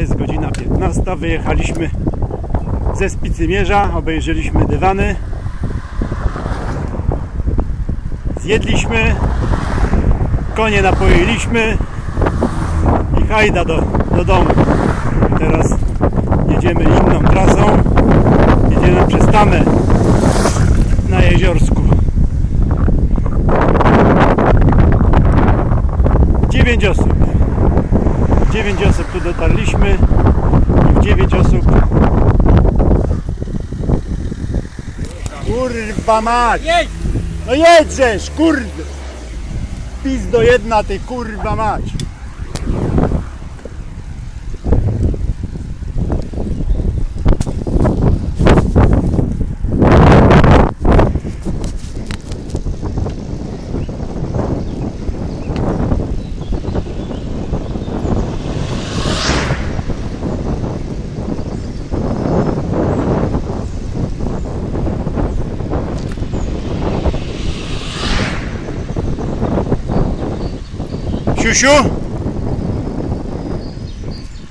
jest godzina 15. Wyjechaliśmy ze Spicymierza, obejrzeliśmy dywany. Zjedliśmy, konie napoiliśmy i hajda do, do domu. Teraz jedziemy inną trasą. Jedziemy przez Tamę na Jeziorsku. 9 osób. 9 osób tu dotarliśmy i w 9 osób Kurwa mać! No jedźesz, kurde! Pizdo jedna ty kurwa mać! Şu şu.